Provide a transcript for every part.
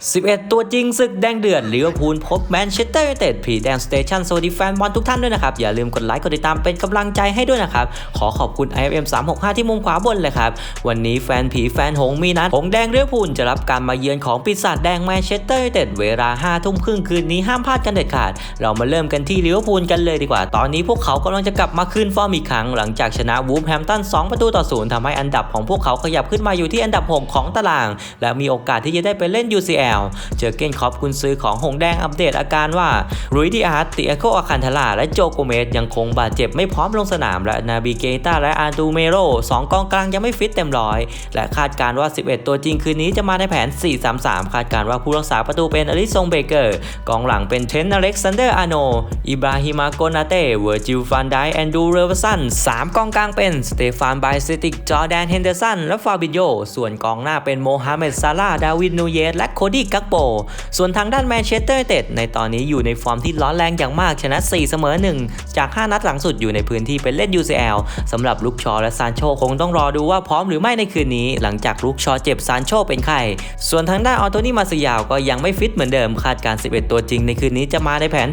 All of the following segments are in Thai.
11 ตัวจริงศึกแดงเดือดลิเวอร์พูลพบแมนเชสเตอร์ยูไนเต็ดผีแดงสเตชันสวัสดีแฟนบอลทุกท่านด้วยนะครับ อย่าลืมกดไลค์กดติดตามเป็นกำลังใจให้ด้วยนะครับ ขอขอบคุณ IFM 365 ที่มุมขวาบนเลยครับ วันนี้แฟนผีแฟนหงมีนัดหงแดงลิเวอร์พูลจะรับการมาเยือนของปีศาจแดงแมนเชสเตอร์ยูไนเต็ดเวลา5ทุ่มครึ่งคืนนี้ห้ามพลาดกันเด็ดขาด เรามาเริ่มกันที่ลิเวอร์พูลกันเลยดีกว่า ตอนนี้พวกเขากำลังจะกลับมาคืนฟอร์มอีกครั้ง หลังจากชนะวูฟแฮมป์ตัน2ประตูต่อศูนย์ทำให้อันดับของพวกเขาขยับขึ้นมาอยู่ที่อันดับ 6 ของตาราง และมีโอกาสที่จะได้ไปเล่น UCL เจอเกนคอปกุนซื้อของหงแดงอัปเดตอาการว่ารุยดิอาร์ติเอโกอาคันทาลาและโจโกเมสยังคงบาดเจ็บไม่พร้อมลงสนาม และนาบิเกตาและอาร์ตูเมโรสองกองกลางยังไม่ฟิตเต็มร้อย และคาดการว่า 11 ตัวจริงคืนนี้จะมาในแผน 4-3-3 คาดการว่าผู้รักษาประตูเป็นอลิซงเบเกอร์ กองหลังเป็นเทรนอเล็กซานเดอร์อาโนอิบราฮิมาโกนาเต้เวอร์จิลฟันไดแอนดูเรเวอร์สันสามกองกลางเป็นสเตฟานไบเซติกจอร์แดนเฮนเดอร์สันและฟาบิโยส่วนกองหน้าเป็นโมฮัมเหม็ดซาลาดาวิดนูเยสและโคดีกักโป ส่วนทางด้านแมนเชสเตอร์ยูไนเต็ดในตอนนี้อยู่ในฟอร์มที่ร้อนแรงอย่างมากชนะ 4 เสมอ 1 จาก 5 นัดหลังสุดอยู่ในพื้นที่ไปเล่น UCL สำหรับลุกชอและซานโชคงต้องรอดูว่าพร้อมหรือไม่ในคืนนี้ หลังจากลุกชอเจ็บซานโชเป็นไข้ส่วนทางด้านออโตนี่มาสยาวก็ยังไม่ฟิตเหมือนเดิมคาดการ 11 ตัวจริงในคืนนี้จะมาในแผน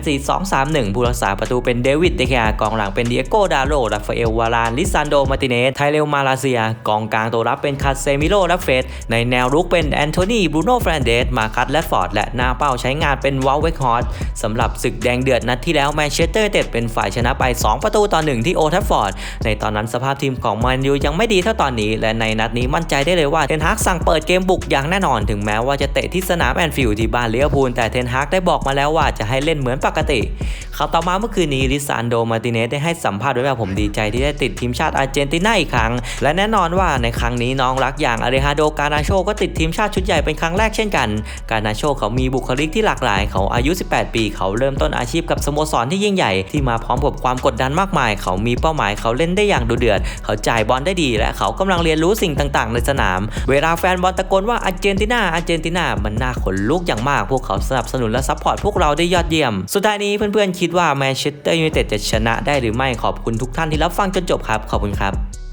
4-2-3-1 ผู้รักษาประตูเป็นเดวิดเดคากองหลังเป็นเดียโกดาโรราฟาเอลวารานลิซานโดมาติเนสไทเรลมาลาเซีย กองกลางตัวรับเป็นคาเซมิโลและเฟสในแนวรุกเป็นแอนโทนีบรูโน่แฟรนเดสมาคัตและฟอร์ดและหน้าเป้าใช้งานเป็นวอลเวกฮอร์ดสำหรับศึกแดงเดือดนัดที่แล้วแมนเชสเตอร์เต็ดเป็นฝ่ายชนะไป 2 ประตูต่อ1ที่โอทัฟฟอร์ดในตอนนั้นสภาพทีมของแมนยูยังไม่ดีเท่าตอนนี้ และในนัดนี้มั่นใจได้เลยว่าเทนฮากสั่งเปิดเกมบุกอย่างแน่นอนถึงแม้ว่าจะเตะที่สนามแอนฟิลด์ที่บ้านเลียวพูลแต่เทนฮากได้บอกมาแล้วว่าจะให้เล่นเหมือนปกติข่าวต่อมาเมื่อคืนนี้ลิซานโดมาติเนสได้ให้สัมภาษณ์ไว้ว่าผมดีใจที่ได้ติดทีมชาติอาร์เจนตินาอีกครั้ง และแน่นอนว่าในครั้งนี้น้องรักอย่างอาเรฮาโดกานาโชก็ติดทีมชาติชุดใหญ่เป็นครั้งแรกเช่นกันกานาโชเขามีบุคลิกที่หลากหลาย เขาอายุ 18 ปี เขาเริ่มต้นอาชีพกับสโมสรที่ยิ่งใหญ่ที่มาพร้อมกับความกดดันมากมาย เขามีเป้าหมายเขาเล่นได้อย่างดุเดือด เขาจ่ายบอลได้ดี และเขากำลังเรียนรู้สิ่งต่างๆ ในสนาม เวลาแฟนบอลตะโกนว่าอาร์เจนตินาอาร์เจนตินามันน่าขนลุกอย่างมาก พวกเขาสนับสนุนและซัพพอร์ตพวกเราได้ยอดเยี่ยม สุดท้ายนี้เพื่อนๆคิดว่าแมนเชสเตอร์ยูไนเต็ดจะชนะได้หรือไม่ขอบคุณทุกท่านที่รับฟังจนจบครับขอบคุณครับ